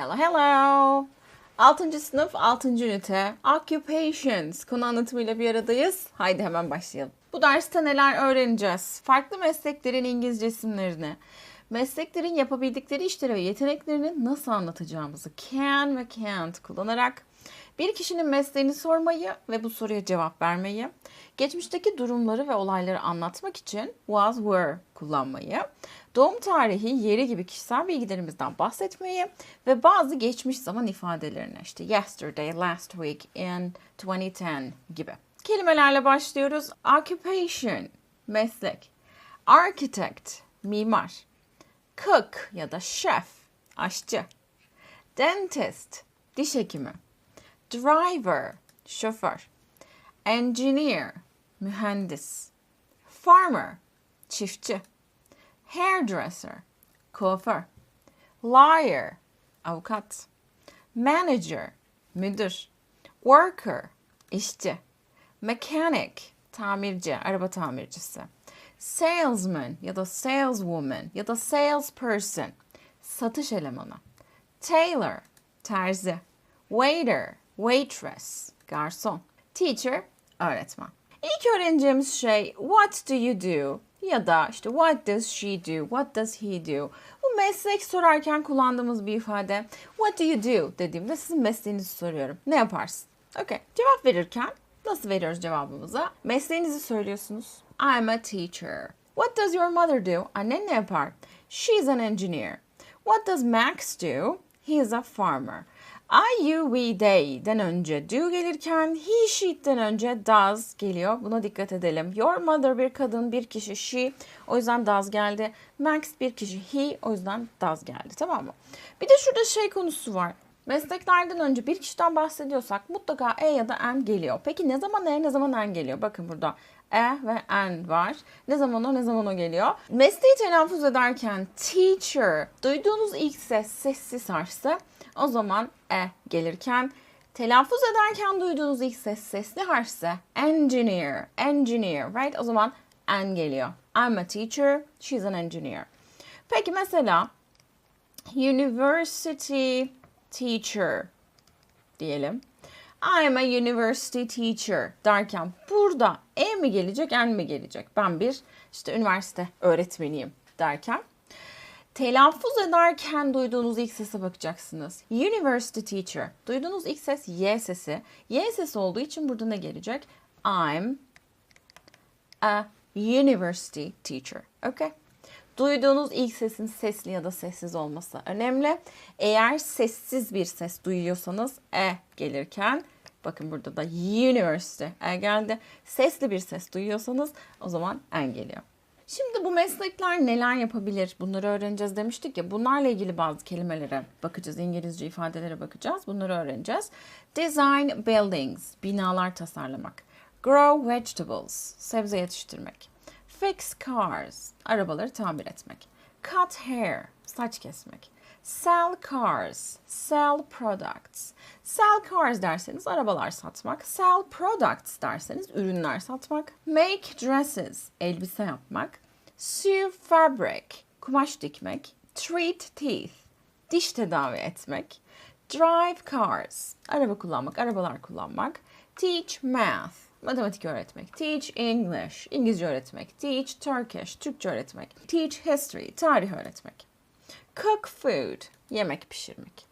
Hello hello. 6. sınıf 6. ünite Occupations konu anlatımıyla bir aradayız. Haydi hemen başlayalım. Bu derste neler öğreneceğiz? Farklı mesleklerin İngilizce isimlerini, mesleklerin yapabildikleri işleri ve yeteneklerini nasıl anlatacağımızı can ve can't kullanarak bir kişinin mesleğini sormayı ve bu soruya cevap vermeyi, geçmişteki durumları ve olayları anlatmak için was, were kullanmayı, doğum tarihi, yeri gibi kişisel bilgilerimizden bahsetmeyi ve bazı geçmiş zaman ifadelerini işte yesterday, last week, in 2010 gibi. Kelimelerle başlıyoruz. Occupation, meslek. Architect, mimar. Cook ya da chef, aşçı. Dentist, diş hekimi. Driver, şoför. Engineer, mühendis. Farmer, çiftçi. Hairdresser, kuaför. Lawyer, avukat. Manager, müdür. Worker, işçi. Mechanic, tamirci, araba tamircisi. Salesman ya da saleswoman ya da salesperson, satış elemanı. Tailor, terzi. Waiter, waitress, garson. Teacher, öğretmen. İlk öğreneceğimiz şey what do you do ya da işte what does she do, what does he do. Bu meslek sorarken kullandığımız bir ifade. What do you do dediğimde sizin mesleğinizi soruyorum. Ne yaparsın? Okay. Cevap verirken nasıl veriyoruz cevabımızı? Mesleğinizi söylüyorsunuz. I'm a teacher. What does your mother do? Annen ne yapar? She's an engineer. What does Max do? He is a farmer. I, you, we, they'den önce do gelirken he, she'den önce does geliyor. Buna dikkat edelim. Your mother bir kadın, bir kişi she. O yüzden does geldi. Max bir kişi he. O yüzden does geldi. Tamam mı? Bir de şurada şey konusu var. Mesleklerden önce bir kişiden bahsediyorsak mutlaka e ya da en geliyor. Peki ne zaman e ne zaman en geliyor? Bakın burada e ve en var. Ne zaman o ne zaman o geliyor. Mesleği telaffuz ederken teacher duyduğunuz ilk ses sessiz harfse o zaman e gelirken telaffuz ederken duyduğunuz ilk ses sesli harfse engineer, engineer, right? O zaman en geliyor. I'm a teacher, she's an engineer. Peki mesela university teacher diyelim. I'm a university teacher derken burada e mi gelecek, en mi gelecek? Ben bir işte üniversite öğretmeniyim derken Telaffuz ederken duyduğunuz ilk sese bakacaksınız. University teacher. Duyduğunuz ilk ses Y sesi. Y sesi olduğu için burada ne gelecek? I'm a university teacher. Okay? Duyduğunuz ilk sesin sesli ya da sessiz olması önemli. Eğer sessiz bir ses duyuyorsanız E gelirken bakın burada da university E geldi. Sesli bir ses duyuyorsanız o zaman en geliyor. Şimdi bu meslekler neler yapabilir? Bunları öğreneceğiz demiştik ya. Bunlarla ilgili bazı kelimelere bakacağız. İngilizce ifadelere bakacağız. Bunları öğreneceğiz. Design buildings, binalar tasarlamak. Grow vegetables, sebze yetiştirmek. Fix cars, arabaları tamir etmek. Cut hair, saç kesmek. Sell cars, sell products. Sell cars derseniz arabalar satmak. Sell products derseniz ürünler satmak. Make dresses, elbise yapmak. Sew fabric, kumaş dikmek. Treat teeth, diş tedavi etmek. Drive cars, araba kullanmak, arabalar kullanmak. Teach math, matematik öğretmek. Teach English, İngilizce öğretmek. Teach Turkish, Türkçe öğretmek. Teach history, tarih öğretmek. Cook food, yemek pişirmek.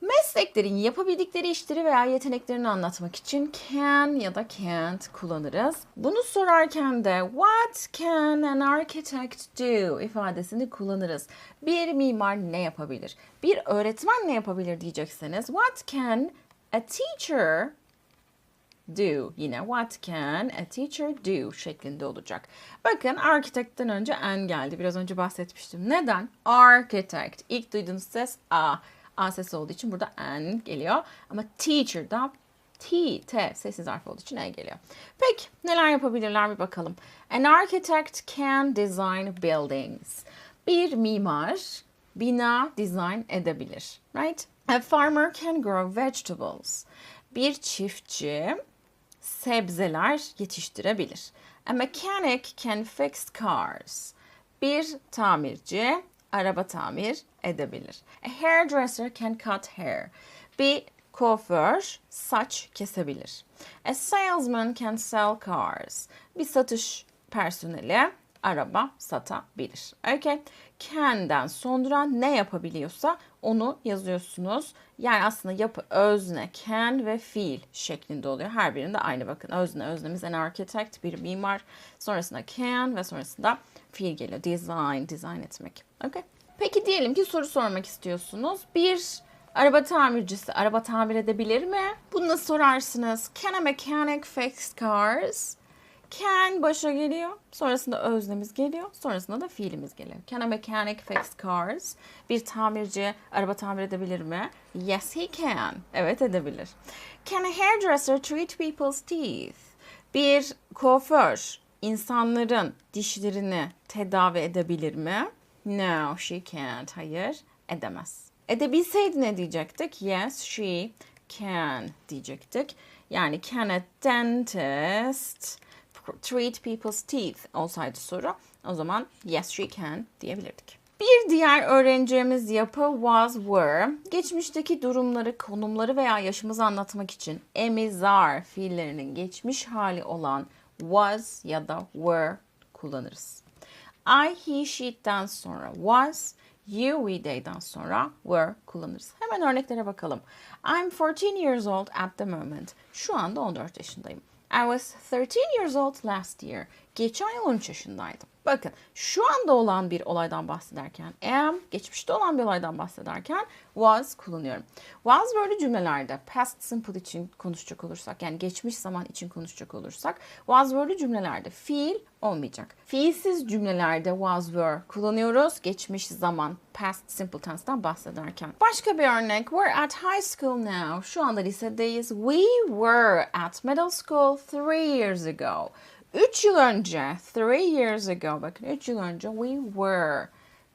Mesleklerin yapabildikleri işleri veya yeteneklerini anlatmak için can ya da can't kullanırız. Bunu sorarken de what can an architect do ifadesini kullanırız. Bir mimar ne yapabilir? Bir öğretmen ne yapabilir diyecekseniz what can a teacher do yine what can a teacher do şeklinde olacak. Bakın architect'ten önce en geldi. Biraz önce bahsetmiştim. Neden? Architect. İlk duyduğunuz ses a. A sesi olduğu için burada en geliyor. Ama teacher da T, T sessiz harf olduğu için E geliyor. Peki neler yapabilirler bir bakalım. An architect can design buildings. Bir mimar bina design edebilir. Right? A farmer can grow vegetables. Bir çiftçi sebzeler yetiştirebilir. A mechanic can fix cars. Bir tamirci araba tamir edebilir. A hairdresser can cut hair. Bir kuaför saç kesebilir. A salesman can sell cars. Bir satış personeli araba satabilir. Okay. Can'den sonra ne yapabiliyorsa onu yazıyorsunuz. Yani aslında yapı özne, can ve fiil şeklinde oluyor. Her birinde aynı bakın. Özne, öznemiz an architect, bir mimar. Sonrasında can ve sonrasında fiil geliyor. Design, design etmek. Okay. Peki diyelim ki soru sormak istiyorsunuz. Bir araba tamircisi araba tamir edebilir mi? Bunu sorarsınız? Can a mechanic fix cars? Can başa geliyor. Sonrasında öznemiz geliyor. Sonrasında da fiilimiz geliyor. Can a mechanic fix cars? Bir tamirci araba tamir edebilir mi? Yes he can. Evet edebilir. Can a hairdresser treat people's teeth? Bir kuaför insanların dişlerini tedavi edebilir mi? No, she can't. Hayır, edemez. Edebilseydi ne diyecektik? Yes, she can diyecektik. Yani can a dentist treat people's teeth olsaydı soru o zaman yes she can diyebilirdik. Bir diğer öğreneceğimiz yapı was were. Geçmişteki durumları, konumları veya yaşımızı anlatmak için emizar fiillerinin geçmiş hali olan was ya da were kullanırız. I, he, she'den sonra was, you, we, they'den sonra were kullanırız. Hemen örneklere bakalım. I'm 14 years old at the moment. Şu anda 14 yaşındayım. I was 13 years old last year. Geçen yıl 13 yaşındaydım. Bakın şu anda olan bir olaydan bahsederken am, geçmişte olan bir olaydan bahsederken was kullanıyorum. Was böyle cümlelerde past simple için konuşacak olursak yani geçmiş zaman için konuşacak olursak was böyle cümlelerde fiil olmayacak. Fiilsiz cümlelerde was were kullanıyoruz geçmiş zaman past simple tense'den bahsederken. Başka bir örnek we're at high school now. Şu anda lisedeyiz. We were at middle school three years ago. 3 yıl önce, three years ago, bakın 3 yıl önce we were,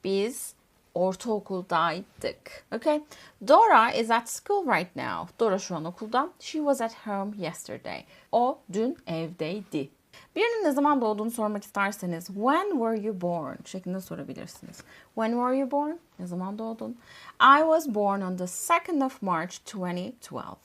biz ortaokuldaydık. Okay? Dora is at school right now. Dora şu an okulda. She was at home yesterday. O dün evdeydi. Birinin ne zaman doğduğunu sormak isterseniz when were you born şeklinde sorabilirsiniz. When were you born? Ne zaman doğdun? I was born on the 2nd of March 2012.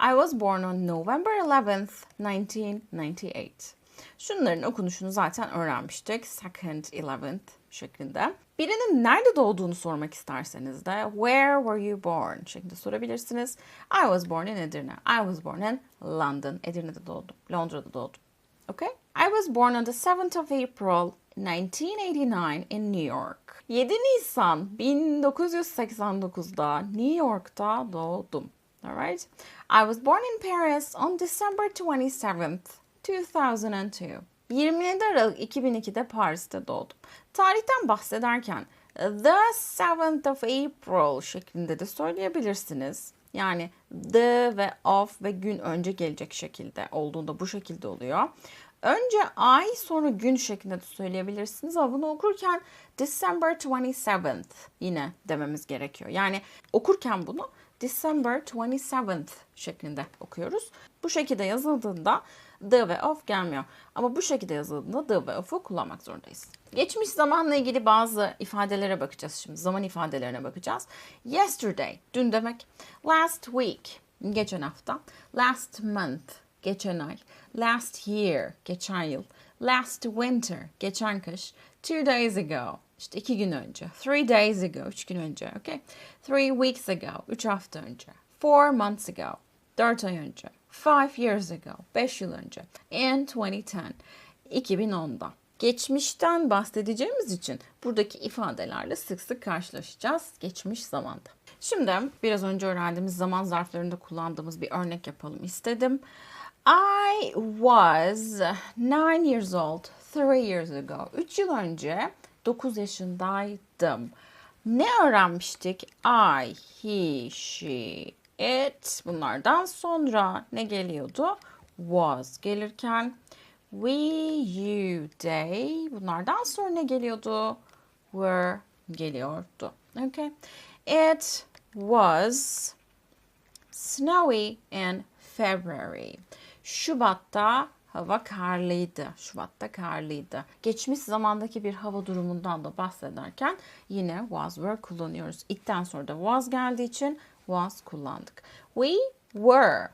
I was born on November 11th, 1998. Şunların okunuşunu zaten öğrenmiştik. Second, eleventh şeklinde. Birinin nerede doğduğunu sormak isterseniz de where were you born şeklinde sorabilirsiniz. I was born in Edirne. I was born in London. Edirne'de doğdum. Londra'da doğdum. Okay? I was born on the 7th of April 1989 in New York. 7 Nisan 1989'da New York'ta doğdum. Alright? I was born in Paris on December 27th, 2002. 27 Aralık 2002'de Paris'te doğdum. Tarihten bahsederken the 7th of April şeklinde de söyleyebilirsiniz. Yani the ve of ve gün önce gelecek şekilde olduğunda bu şekilde oluyor. Önce ay sonra gün şeklinde de söyleyebilirsiniz ama bunu okurken December 27th yine dememiz gerekiyor. Yani okurken bunu December 27th şeklinde okuyoruz. Bu şekilde yazıldığında the ve of gelmiyor. Ama bu şekilde yazıldığında the ve of'u kullanmak zorundayız. Geçmiş zamanla ilgili bazı ifadelere bakacağız şimdi. Zaman ifadelerine bakacağız. Yesterday, dün demek. Last week, geçen hafta. Last month, geçen ay. Last year, geçen yıl. Last winter, geçen kış. Two days ago, işte iki gün önce. Three days ago, üç gün önce. Okay? Three weeks ago, üç hafta önce. Four months ago, dört ay önce. Five years ago, 5 yıl önce. In 2010, 2010'da. Geçmişten bahsedeceğimiz için buradaki ifadelerle sık sık karşılaşacağız geçmiş zamanda. Şimdi biraz önce öğrendiğimiz zaman zarflarında kullandığımız bir örnek yapalım istedim. I was 9 years old 3 years ago. 3 yıl önce 9 yaşındaydım. Ne öğrenmiştik? I, he, she, it bunlardan sonra ne geliyordu? Was gelirken we, you, they bunlardan sonra ne geliyordu? Were geliyordu. Okay. It was snowy in February. Şubat'ta Hava karlıydı. Şubat'ta karlıydı. Geçmiş zamandaki bir hava durumundan da bahsederken yine was were kullanıyoruz. İlkten sonra da was geldiği için was kullandık. We were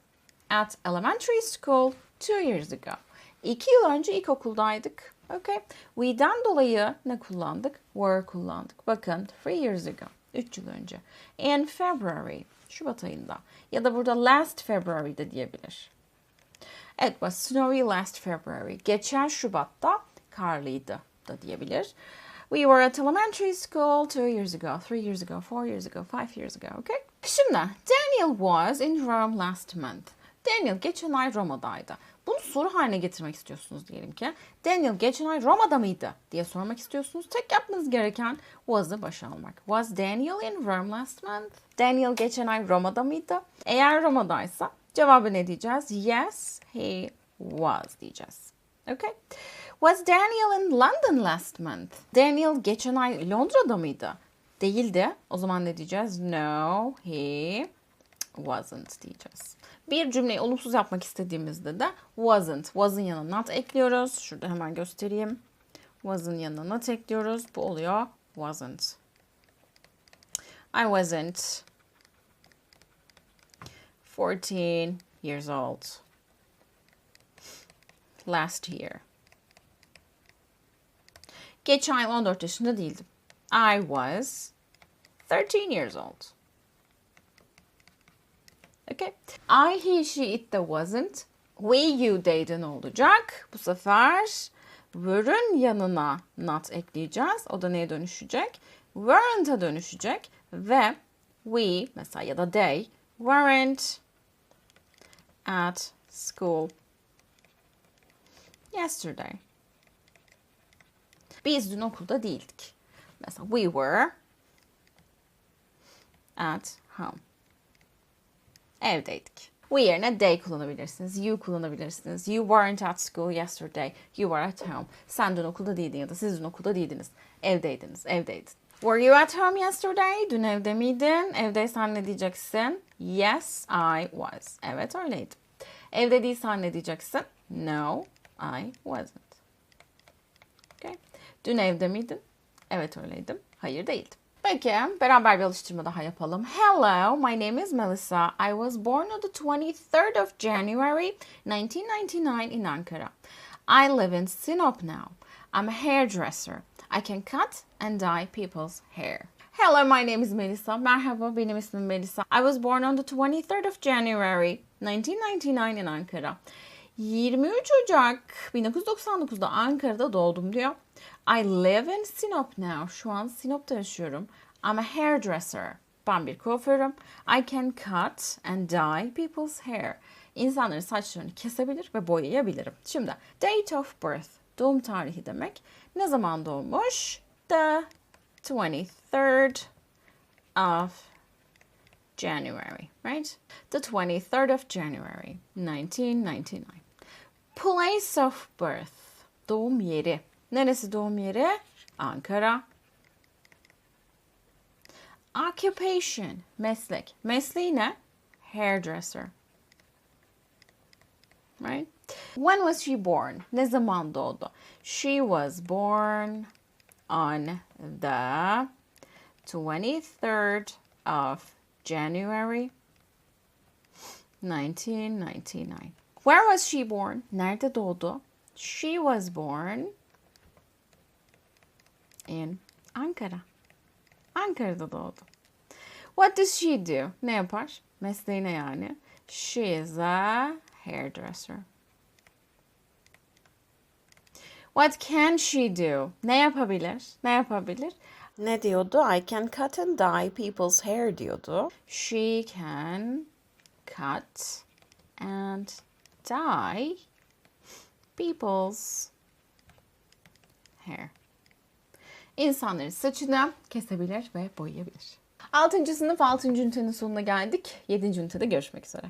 at elementary school two years ago. İki yıl önce ilkokuldaydık. Okay. We'den dolayı ne kullandık? Were kullandık. Bakın three years ago. Üç yıl önce. In February. Şubat ayında. Ya da burada last February'de diyebilir. It was snowy last February. Geçen Şubat'ta karlıydı da diyebilir. We were at elementary school two years ago, three years ago, four years ago, five years ago. Okay? Şimdi Daniel was in Rome last month. Daniel geçen ay Roma'daydı. Bunu soru haline getirmek istiyorsunuz diyelim ki. Daniel geçen ay Roma'da mıydı diye sormak istiyorsunuz. Tek yapmanız gereken was'ı başa almak. Was Daniel in Rome last month? Daniel geçen ay Roma'da mıydı? Eğer Roma'daysa cevabı ne diyeceğiz? Yes, he was diyeceğiz. Okay. Was Daniel in London last month? Daniel geçen ay Londra'da mıydı? Değildi. O zaman ne diyeceğiz? No, he wasn't diyeceğiz. Bir cümleyi olumsuz yapmak istediğimizde de wasn't, was'ın yanına not ekliyoruz. Şurada hemen göstereyim. Was'ın yanına not ekliyoruz. Bu oluyor wasn't. I wasn't 14 years old last year. Geçen ay 14 yaşında değildim. I was 13 years old. Okay. I, he, she, it de wasn't. We, you, they'de ne olacak? Bu sefer were'ın yanına not ekleyeceğiz. O da neye dönüşecek? Weren't'a dönüşecek. Ve we mesela ya da they weren't at school yesterday. Biz dün okulda değildik. Mesela we were at home. Evdeydik. We yerine they kullanabilirsiniz. You kullanabilirsiniz. You weren't at school yesterday. You were at home. Sen dün okulda değildin ya da siz dün okulda değildiniz. Evdeydiniz. Evdeydin. Were you at home yesterday? Dün evde miydin? Evdeysen ne diyeceksin? Yes, I was. Evet öyleydim. Evde değilsen ne diyeceksin? No, I wasn't. Okay. Dün evde miydin? Evet öyleydim. Hayır değildim. Peki beraber bir alıştırma daha yapalım. Hello, my name is Melissa. I was born on the 23rd of January 1999 in Ankara. I live in Sinop now. I'm a hairdresser. I can cut and dye people's hair. Hello, my name is Melissa. Merhaba, benim ismim Melissa. I was born on the 23rd of January 1999 in Ankara. 23 Ocak 1999'da Ankara'da doğdum diyor. I live in Sinop now. Şu an Sinop'ta yaşıyorum. I'm a hairdresser. Ben bir kuaförüm. I can cut and dye people's hair. İnsanların saçlarını kesebilir ve boyayabilirim. Şimdi date of birth. Doğum tarihi demek. Ne zaman doğmuş? The 23rd of January, right? The 23rd of January, 1999. Place of birth. Doğum yeri. Neresi doğum yeri? Ankara. Occupation. Meslek. Mesleği ne? Hairdresser. Right? When was she born? Ne zaman doğdu? She was born on the 23rd of January 1999. Where was she born? Nerede doğdu? She was born in Ankara. Ankara'da doğdu. What does she do? Ne yapar? Mesleği ne yani? She is a hairdresser. What can she do? Ne yapabilir? Ne yapabilir? Ne diyordu? I can cut and dye people's hair diyordu. She can cut and dye people's hair. İnsanların saçını kesebilir ve boyayabilir. 6. sınıf 6. ünitenin sonuna geldik. 7. ünitede görüşmek üzere.